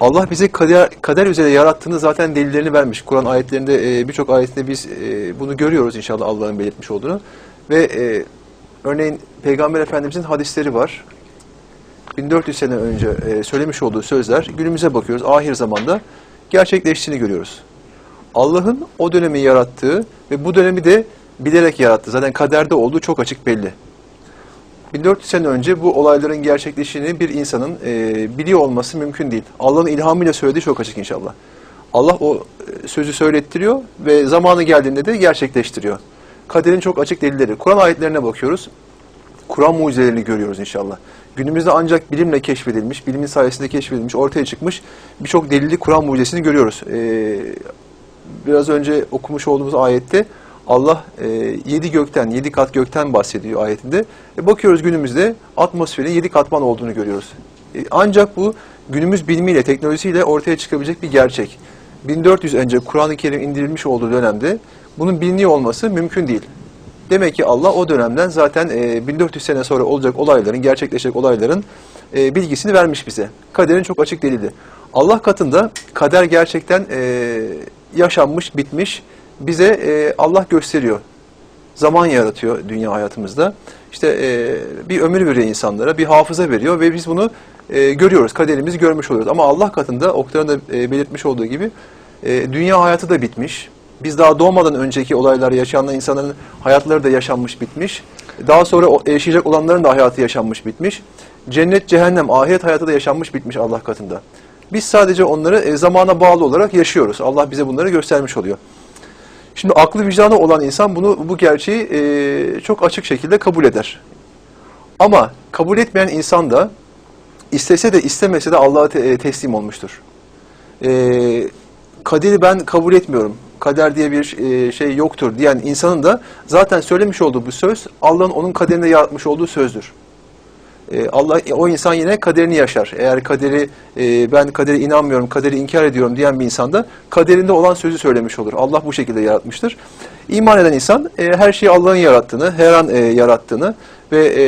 Allah bizi kader, kader üzere yarattığını zaten delillerini vermiş. Kur'an ayetlerinde e, birçok ayetinde biz e, bunu görüyoruz inşallah Allah'ın belirtmiş olduğunu. Ve e, örneğin Peygamber Efendimizin hadisleri var. 1400 sene önce e, söylemiş olduğu sözler günümüze bakıyoruz ahir zamanda gerçekleştiğini görüyoruz. Allah'ın o dönemi yarattığı ve bu dönemi de bilerek yarattı. Zaten kaderde olduğu çok açık belli. 1400 sene önce bu olayların gerçekleştiğini bir insanın e, biliyor olması mümkün değil. Allah'ın ilhamıyla söylediği çok açık inşallah. Allah o e, sözü söylettiriyor ve zamanı geldiğinde de gerçekleştiriyor. Kaderin çok açık delilleri. Kur'an ayetlerine bakıyoruz. Kur'an mucizelerini görüyoruz inşallah. Günümüzde ancak bilimle keşfedilmiş, bilimin sayesinde keşfedilmiş, ortaya çıkmış birçok delilli Kur'an mucizesini görüyoruz. Ee, biraz önce okumuş olduğumuz ayette Allah e, yedi gökten, yedi kat gökten bahsediyor ayetinde. E, bakıyoruz günümüzde atmosferin yedi katman olduğunu görüyoruz. E, ancak bu günümüz bilimiyle, teknolojisiyle ortaya çıkabilecek bir gerçek. 1400 önce Kur'an-ı Kerim indirilmiş olduğu dönemde bunun biliniyor olması mümkün değil. Demek ki Allah o dönemden zaten e, 1400 sene sonra olacak olayların, gerçekleşecek olayların e, bilgisini vermiş bize. Kaderin çok açık delili. Allah katında kader gerçekten e, yaşanmış, bitmiş. Bize e, Allah gösteriyor. Zaman yaratıyor dünya hayatımızda. İşte e, bir ömür veriyor insanlara, bir hafıza veriyor ve biz bunu e, görüyoruz, kaderimizi görmüş oluyoruz. Ama Allah katında Oktay'ın da e, belirtmiş olduğu gibi e, dünya hayatı da bitmiş. Biz daha doğmadan önceki olaylar yaşayan insanların hayatları da yaşanmış bitmiş. Daha sonra yaşayacak olanların da hayatı yaşanmış bitmiş. Cennet, cehennem, ahiret hayatı da yaşanmış bitmiş Allah katında. Biz sadece onları e, zamana bağlı olarak yaşıyoruz. Allah bize bunları göstermiş oluyor. Şimdi aklı vicdanı olan insan bunu bu gerçeği e, çok açık şekilde kabul eder. Ama kabul etmeyen insan da istese de istemese de Allah'a te- e, teslim olmuştur. E, kaderi ben kabul etmiyorum. Kader diye bir e, şey yoktur diyen insanın da zaten söylemiş olduğu bu söz Allah'ın onun kaderinde yaratmış olduğu sözdür. E, Allah o insan yine kaderini yaşar. Eğer kaderi e, ben kadere inanmıyorum, kaderi inkar ediyorum diyen bir insan da kaderinde olan sözü söylemiş olur. Allah bu şekilde yaratmıştır. İman eden insan e, her şeyi Allah'ın yarattığını, her an e, yarattığını ve e,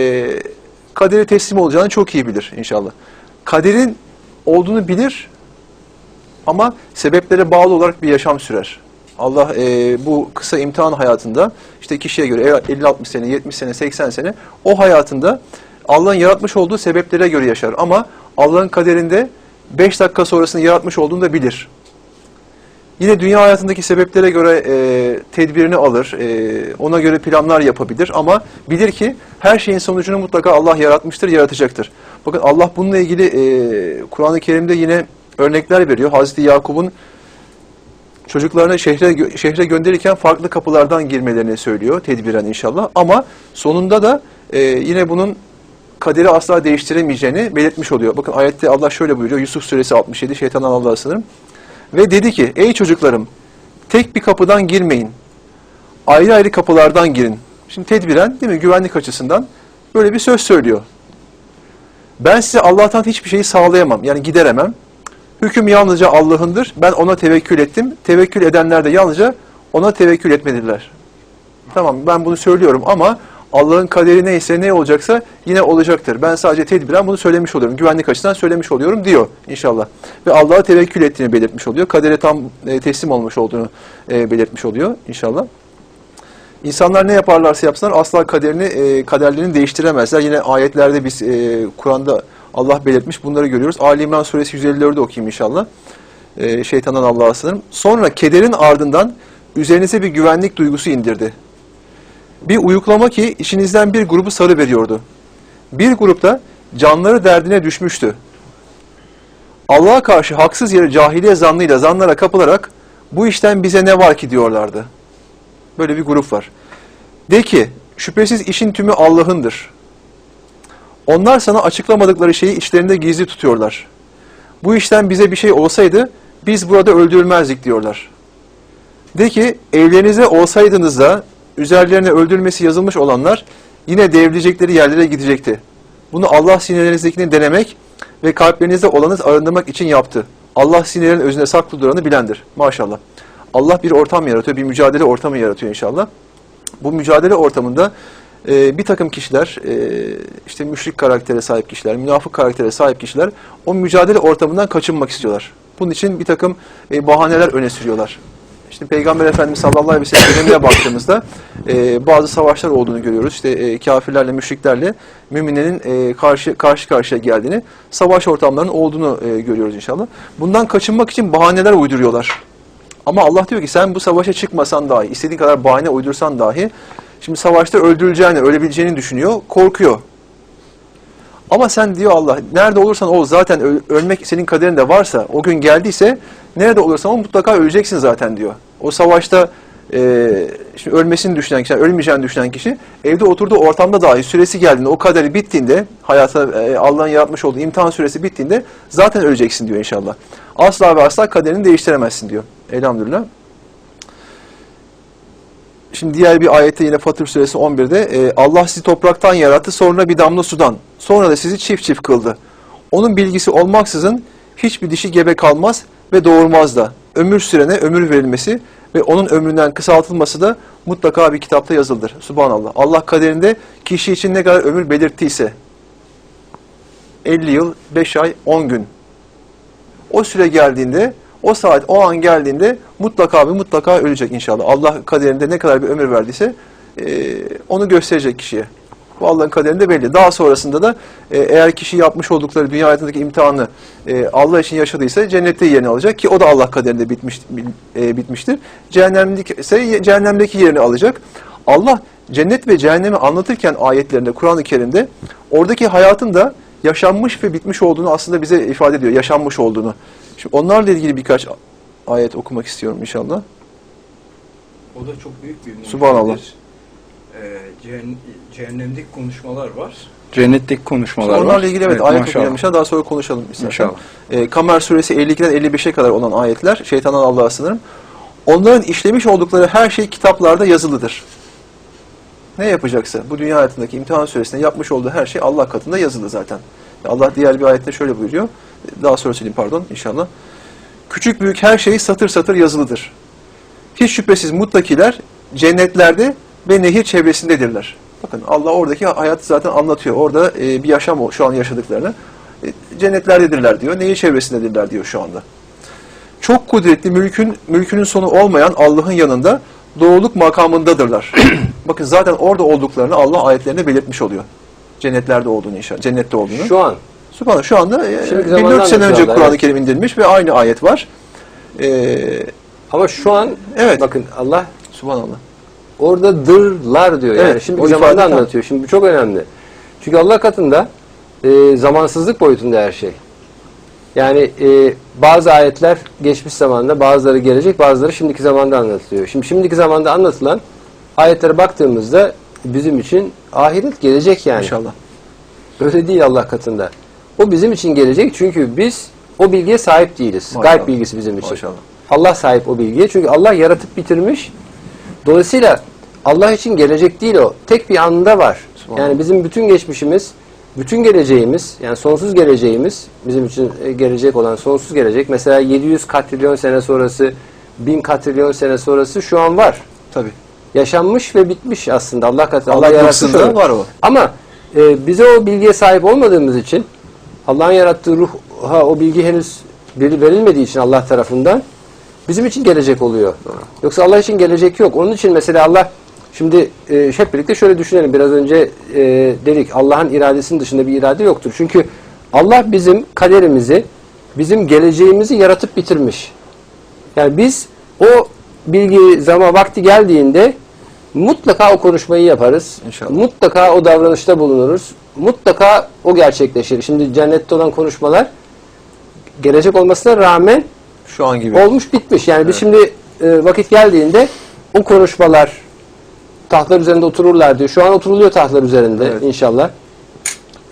kadere teslim olacağını çok iyi bilir inşallah. Kaderin olduğunu bilir ama sebeplere bağlı olarak bir yaşam sürer. Allah e, bu kısa imtihan hayatında işte kişiye göre 50-60 sene, 70 sene, 80 sene o hayatında Allah'ın yaratmış olduğu sebeplere göre yaşar. Ama Allah'ın kaderinde 5 dakika sonrasını yaratmış olduğunu da bilir. Yine dünya hayatındaki sebeplere göre e, tedbirini alır, e, ona göre planlar yapabilir ama bilir ki her şeyin sonucunu mutlaka Allah yaratmıştır, yaratacaktır. Bakın Allah bununla ilgili e, Kur'an-ı Kerim'de yine örnekler veriyor. Hazreti Yakup'un çocuklarını şehre, şehre gönderirken farklı kapılardan girmelerini söylüyor tedbiren inşallah. Ama sonunda da e, yine bunun kaderi asla değiştiremeyeceğini belirtmiş oluyor. Bakın ayette Allah şöyle buyuruyor. Yusuf suresi 67 şeytandan Allah'a sınırım. Ve dedi ki ey çocuklarım tek bir kapıdan girmeyin. Ayrı ayrı kapılardan girin. Şimdi tedbiren değil mi güvenlik açısından böyle bir söz söylüyor. Ben size Allah'tan hiçbir şeyi sağlayamam. Yani gideremem. Hüküm yalnızca Allah'ındır. Ben ona tevekkül ettim. Tevekkül edenler de yalnızca ona tevekkül etmeliler. Tamam ben bunu söylüyorum ama Allah'ın kaderi neyse ne olacaksa yine olacaktır. Ben sadece tedbiren bunu söylemiş oluyorum. Güvenlik açısından söylemiş oluyorum diyor inşallah. Ve Allah'a tevekkül ettiğini belirtmiş oluyor. Kadere tam e, teslim olmuş olduğunu e, belirtmiş oluyor inşallah. İnsanlar ne yaparlarsa yapsınlar asla kaderini, e, kaderlerini değiştiremezler. Yine ayetlerde biz Kur'an'da Allah belirtmiş bunları görüyoruz. Ali İmran suresi 154'ü okuyayım inşallah. E, şeytandan Allah'a sığınırım. Sonra kederin ardından üzerinize bir güvenlik duygusu indirdi. Bir uyuklama ki içinizden bir grubu sarı veriyordu. Bir grupta canları derdine düşmüştü. Allah'a karşı haksız yere cahiliye zannıyla zanlara kapılarak bu işten bize ne var ki diyorlardı. Böyle bir grup var. De ki şüphesiz işin tümü Allah'ındır. Onlar sana açıklamadıkları şeyi içlerinde gizli tutuyorlar. Bu işten bize bir şey olsaydı biz burada öldürülmezdik diyorlar. De ki evlerinize olsaydınız da üzerlerine öldürülmesi yazılmış olanlar yine devrilecekleri yerlere gidecekti. Bunu Allah sinirlerinizdekini denemek ve kalplerinizde olanı arındırmak için yaptı. Allah sinirlerin özünde saklı duranı bilendir. Maşallah. Allah bir ortam yaratıyor, bir mücadele ortamı yaratıyor inşallah. Bu mücadele ortamında e, bir takım kişiler, e, işte müşrik karaktere sahip kişiler, münafık karaktere sahip kişiler o mücadele ortamından kaçınmak istiyorlar. Bunun için bir takım e, bahaneler öne sürüyorlar. İşte Peygamber Efendimiz sallallahu aleyhi ve sellem dönemine baktığımızda e, bazı savaşlar olduğunu görüyoruz. İşte e, kafirlerle, müşriklerle müminlerin e, karşı karşı karşıya geldiğini, savaş ortamlarının olduğunu e, görüyoruz inşallah. Bundan kaçınmak için bahaneler uyduruyorlar. Ama Allah diyor ki sen bu savaşa çıkmasan dahi, istediğin kadar bahane uydursan dahi, şimdi savaşta öldürüleceğini, ölebileceğini düşünüyor, korkuyor. Ama sen diyor Allah, nerede olursan ol zaten öl- ölmek senin kaderinde varsa, o gün geldiyse, nerede olursan ol mutlaka öleceksin zaten diyor. O savaşta e, şimdi ölmesini düşünen kişi, ölmeyeceğini düşünen kişi, evde oturduğu ortamda dahi süresi geldiğinde, o kaderi bittiğinde, hayata e, Allah'ın yaratmış olduğu imtihan süresi bittiğinde zaten öleceksin diyor inşallah. Asla ve asla kaderini değiştiremezsin diyor. Elhamdülillah. Şimdi diğer bir ayette yine Fatır suresi 11'de e, Allah sizi topraktan yarattı sonra bir damla sudan. Sonra da sizi çift çift kıldı. Onun bilgisi olmaksızın hiçbir dişi gebe kalmaz ve doğurmaz da. Ömür sürene ömür verilmesi ve onun ömründen kısaltılması da mutlaka bir kitapta yazıldır. Subhanallah. Allah kaderinde kişi için ne kadar ömür belirttiyse 50 yıl, 5 ay, 10 gün. O süre geldiğinde, o saat, o an geldiğinde mutlaka ve mutlaka ölecek inşallah. Allah kaderinde ne kadar bir ömür verdiyse onu gösterecek kişiye. Bu Allah'ın kaderinde belli. Daha sonrasında da e, eğer kişi yapmış oldukları dünya hayatındaki imtihanı e, Allah için yaşadıysa cennette yerini alacak ki o da Allah kaderinde bitmiş, e, bitmiştir. Cehennemlik ise cehennemdeki yerini alacak. Allah cennet ve cehennemi anlatırken ayetlerinde, Kur'an-ı Kerim'de oradaki hayatın da yaşanmış ve bitmiş olduğunu aslında bize ifade ediyor. Yaşanmış olduğunu. Şimdi onlarla ilgili birkaç ayet okumak istiyorum inşallah. O da çok büyük bir mucizedir. Subhanallah. Ee, cehen- cehennemdeki konuşmalar var. Cennetteki konuşmalar Onlarla var. ilgili evet, ayet maşallah. okuyalım inşallah. Daha sonra konuşalım istersen. İnşallah. Ee, Kamer suresi 52'den 55'e kadar olan ayetler, şeytandan Allah'a sınırım. Onların işlemiş oldukları her şey kitaplarda yazılıdır. Ne yapacaksa bu dünya hayatındaki imtihan süresinde yapmış olduğu her şey Allah katında yazılı zaten. Allah diğer bir ayette şöyle buyuruyor. Daha sonra söyleyeyim pardon inşallah. Küçük büyük her şey satır satır yazılıdır. Hiç şüphesiz muttakiler cennetlerde ve nehir çevresindedirler. Bakın Allah oradaki hayatı zaten anlatıyor. Orada e, bir yaşam o şu an yaşadıklarını. E, cennetlerdedirler diyor. Nehir çevresindedirler diyor şu anda. Çok kudretli mülkün mülkünün sonu olmayan Allah'ın yanında doğruluk makamındadırlar. Bakın zaten orada olduklarını Allah ayetlerinde belirtmiş oluyor. Cennetlerde olduğunu inşallah. Cennette olduğunu. Şu an Subhanallah şu anda e, zamanda 1400 sene önce Kur'an-ı evet. Kerim indirilmiş ve aynı ayet var. E, ama şu an Evet. bakın Allah Subhanallah. Orada dırlar diyor. Yani Evet, şimdi o ifade tam. anlatıyor. Şimdi bu çok önemli. Çünkü Allah katında e, zamansızlık boyutunda her şey. Yani e, bazı ayetler geçmiş zamanda, bazıları gelecek, bazıları şimdiki zamanda anlatılıyor. Şimdi şimdiki zamanda anlatılan ayetlere baktığımızda bizim için ahiret gelecek yani. İnşallah. Öyle değil Allah katında. O bizim için gelecek çünkü biz o bilgiye sahip değiliz. Maşallah. Gayb bilgisi bizim için. Maşallah. Allah sahip o bilgiye. Çünkü Allah yaratıp bitirmiş. Dolayısıyla Allah için gelecek değil o. Tek bir anda var. Yani bizim bütün geçmişimiz, bütün geleceğimiz, yani sonsuz geleceğimiz, bizim için e, gelecek olan sonsuz gelecek. Mesela 700 katrilyon sene sonrası, 1000 katrilyon sene sonrası şu an var. Tabii. Yaşanmış ve bitmiş aslında Allah katında. Allah yaratmış yapısında onu. var o. Ama e, bize o bilgiye sahip olmadığımız için Allah'ın yarattığı ruha o bilgi henüz veri- verilmediği için Allah tarafından bizim için gelecek oluyor. Yoksa Allah için gelecek yok. Onun için mesela Allah şimdi e, hep birlikte şöyle düşünelim. Biraz önce e, dedik Allah'ın iradesinin dışında bir irade yoktur. Çünkü Allah bizim kaderimizi, bizim geleceğimizi yaratıp bitirmiş. Yani biz o bilgi zaman vakti geldiğinde mutlaka o konuşmayı yaparız. İnşallah. Mutlaka o davranışta bulunuruz. Mutlaka o gerçekleşir. Şimdi cennette olan konuşmalar gelecek olmasına rağmen Şu an gibi. olmuş bitmiş. Yani biz şimdi e, vakit geldiğinde o konuşmalar tahtlar üzerinde otururlar diyor. Şu an oturuluyor tahtlar üzerinde Evet. inşallah.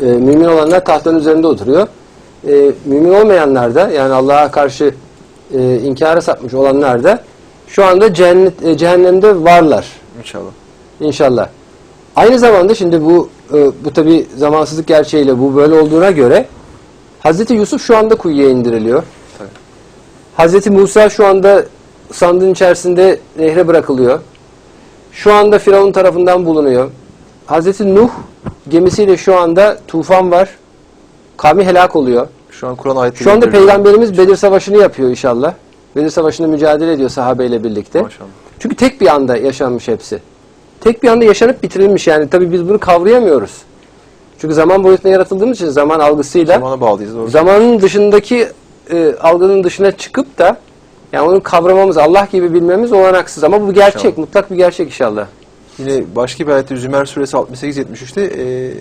E, mümin olanlar tahtların üzerinde oturuyor. E, mümin olmayanlar da yani Allah'a karşı e, inkara sapmış olanlar da şu anda cennet, e, cehennemde varlar İnşallah. inşallah. Aynı zamanda şimdi bu e, bu tabi zamansızlık gerçeğiyle bu böyle olduğuna göre Hazreti Yusuf şu anda kuyuya indiriliyor. Hazreti Musa şu anda sandığın içerisinde nehre bırakılıyor. Şu anda Firavun tarafından bulunuyor. Hazreti Nuh gemisiyle şu anda tufan var. Kavmi helak oluyor. Şu an Kur'an ayetleri Şu anda. Peygamberimiz Bedir Savaşı'nı yapıyor inşallah. Bedir Savaşı'nda mücadele ediyor sahabeyle birlikte. Maşallah. Çünkü tek bir anda yaşanmış hepsi. Tek bir anda yaşanıp bitirilmiş yani. Tabii biz bunu kavrayamıyoruz. Çünkü zaman boyutunda yaratıldığımız için zaman algısıyla Zamana bağlıyız. Doğru. zamanın dışındaki e, algının dışına çıkıp da yani onu kavramamız, Allah gibi bilmemiz olanaksız. Ama bu gerçek, İnşallah. mutlak bir gerçek inşallah. Yine başka bir ayette Zümer suresi 68-73'te e,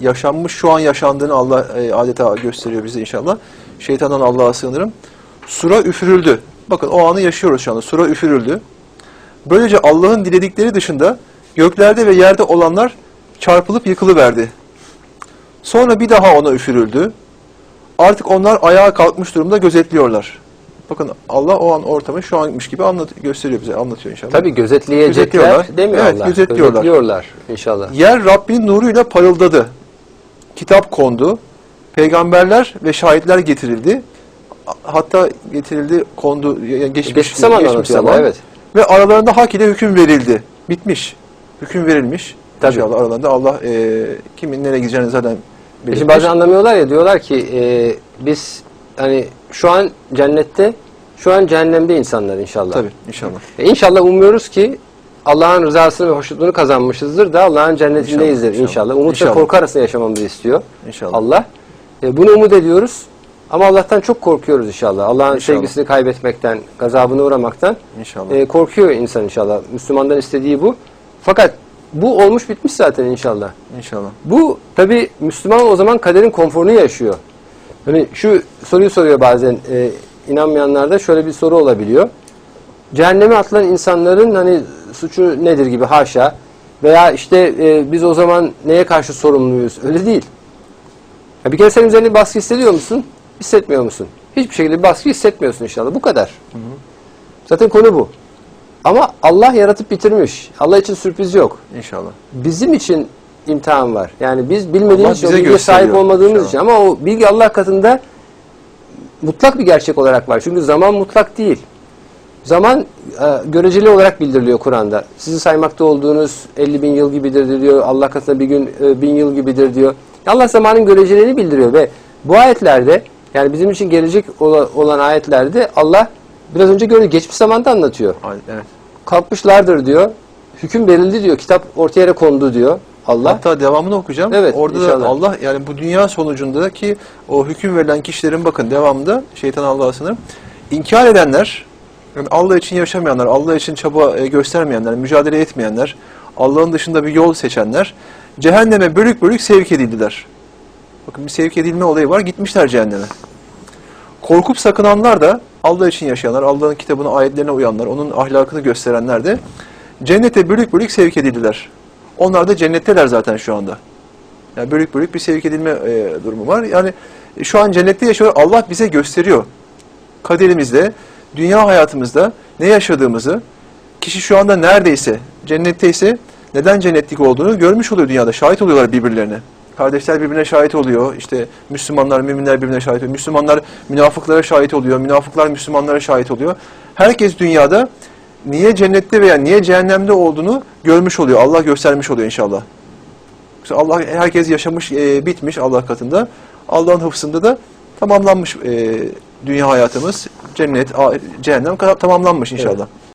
yaşanmış şu an yaşandığını Allah e, adeta gösteriyor bize inşallah. Şeytandan Allah'a sığınırım. Sura üfürüldü. Bakın o anı yaşıyoruz şu anda. Sura üfürüldü. Böylece Allah'ın diledikleri dışında göklerde ve yerde olanlar çarpılıp yıkılıverdi. Sonra bir daha ona üfürüldü. Artık onlar ayağa kalkmış durumda gözetliyorlar. Bakın Allah o an ortamı şu anmış gibi anlat gösteriyor bize, anlatıyor inşallah. Tabii gözetleyecekler Gözetliyorlar. demiyor Evet, gözetliyorlar. Gözetliyorlar inşallah. Yer Rabbinin nuruyla parıldadı. Kitap kondu. Peygamberler ve şahitler getirildi. Hatta getirildi, kondu, yani geçmiş, Geçmiş zaman geçmiş zaman. Evet. Ve aralarında hak ile hüküm verildi. Bitmiş. Hüküm verilmiş. Tabii. İnşallah aralarında Allah e, kimin nereye gideceğini zaten belirtmiş. Şimdi bazen anlamıyorlar ya diyorlar ki e, biz hani şu an cennette, şu an cehennemde insanlar inşallah. Tabii inşallah. E inşallah umuyoruz ki Allah'ın rızasını ve hoşnutluğunu kazanmışızdır da Allah'ın cennetindeyizdir İnşallah, inşallah. Umut İnşallah. ve korku arasında yaşamamızı istiyor İnşallah. Allah. E, bunu umut ediyoruz ama Allah'tan çok korkuyoruz inşallah. Allah'ın sevgisini kaybetmekten, gazabına uğramaktan İnşallah. e, korkuyor insan inşallah. Müslümandan istediği bu. Fakat bu olmuş bitmiş zaten inşallah. İnşallah. Bu tabi Müslüman o zaman kaderin konforunu yaşıyor. Hani şu soruyu soruyor bazen e, inanmayanlarda şöyle bir soru olabiliyor. Cehenneme atılan insanların hani suçu nedir gibi haşa veya işte e, biz o zaman neye karşı sorumluyuz? Öyle değil. Ya bir kere sen üzerinde baskı hissediyor musun? Hissetmiyor musun? Hiçbir şekilde baskı hissetmiyorsun inşallah. Bu kadar. Zaten konu bu. Ama Allah yaratıp bitirmiş. Allah için sürpriz yok İnşallah. bizim için imtihan var. Yani biz bilmediğimiz için, bilgiye sahip olmadığımız inşallah. için ama o bilgi Allah katında mutlak bir gerçek olarak var. Çünkü zaman mutlak değil. Zaman e, göreceli olarak bildiriliyor Kur'an'da. Sizin saymakta olduğunuz 50 bin yıl gibidir diyor. Allah katında bir gün e, bin yıl gibidir diyor. Allah zamanın göreceliğini bildiriyor ve bu ayetlerde yani bizim için gelecek ola- olan ayetlerde Allah biraz önce gördük geçmiş zamanda anlatıyor Evet. kalkmışlardır diyor. Hüküm verildi diyor. Kitap ortaya yere kondu diyor. Allah. Hatta devamını okuyacağım. Evet, Orada da inşallah. Allah yani bu dünya sonucundaki o hüküm verilen kişilerin bakın devamında şeytan Allah'a sınır. İnkar edenler, yani Allah için yaşamayanlar, Allah için çaba e, göstermeyenler, mücadele etmeyenler, Allah'ın dışında bir yol seçenler cehenneme bölük bölük sevk edildiler. Bakın bir sevk edilme olayı var. Gitmişler cehenneme. Korkup sakınanlar da Allah için yaşayanlar, Allah'ın kitabına, ayetlerine uyanlar, onun ahlakını gösterenler de cennete bölük bölük sevk edildiler. Onlar da cennetteler zaten şu anda. Yani bölük bölük bir sevk edilme e, durumu var. Yani şu an cennette yaşıyor. Allah bize gösteriyor. Kaderimizde, dünya hayatımızda ne yaşadığımızı, kişi şu anda neredeyse, cennetteyse neden cennetlik olduğunu görmüş oluyor dünyada. Şahit oluyorlar birbirlerine. Kardeşler birbirine şahit oluyor. İşte Müslümanlar, müminler birbirine şahit oluyor. Müslümanlar münafıklara şahit oluyor. Münafıklar Müslümanlara şahit oluyor. Herkes dünyada niye cennette veya niye cehennemde olduğunu görmüş oluyor. Allah göstermiş oluyor inşallah. Allah herkes yaşamış, e, bitmiş Allah katında. Allah'ın hıfzında da tamamlanmış e, dünya hayatımız. Cennet, cehennem tamamlanmış inşallah.